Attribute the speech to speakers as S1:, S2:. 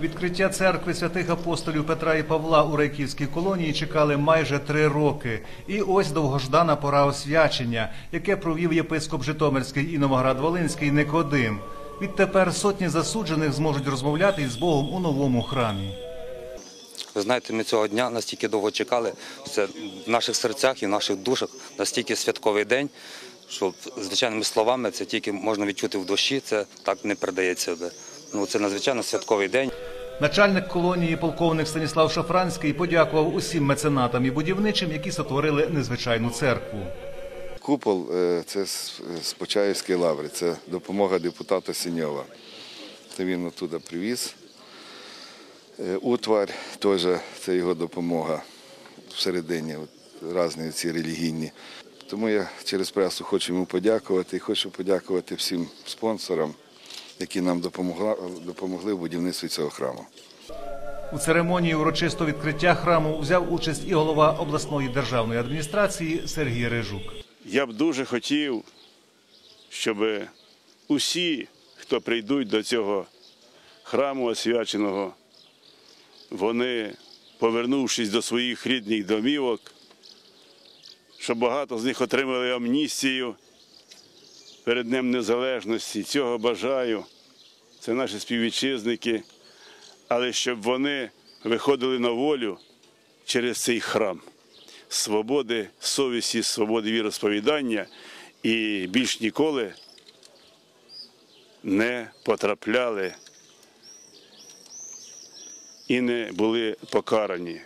S1: Відкриття церкви святих апостолів Петра і Павла у Райківській колонії чекали майже три роки. І ось довгождана пора освячення, яке провів єпископ Житомирський і Новоград-Волинський Никодим. Відтепер сотні засуджених зможуть розмовляти із Богом у новому храмі.
S2: Ви знаєте, ми цього дня настільки довго чекали. Це в наших серцях і в наших душах настільки святковий день, що звичайними словами це тільки можна відчути в душі, це так не передається. Ну, це надзвичайно святковий день.
S1: Начальник колонії полковник Станіслав Шафранський подякував усім меценатам і будівничим, які сотворили незвичайну церкву.
S3: Купол е, це з Почаївської лаври, це допомога депутата Сіньова. Це він оттуда привіз. Е, Утвар теж це його допомога всередині, от, різні ці релігійні. Тому я через пресу хочу йому подякувати і хочу подякувати всім спонсорам, які нам допомогла, допомогли в будівництві цього храму.
S1: У церемонії урочистого відкриття храму взяв участь і голова обласної державної адміністрації Сергій Рижук.
S4: Я б дуже хотів, щоб усі, хто прийдуть до цього храму освяченого, вони, повернувшись до своїх рідних домівок, щоб багато з них отримали амністію перед Днем Незалежності. Цього бажаю. Це наші співвітчизники, але щоб вони виходили на волю через цей храм свободи совісті, свободи віросповідання і більш ніколи не потрапляли і не були покарані.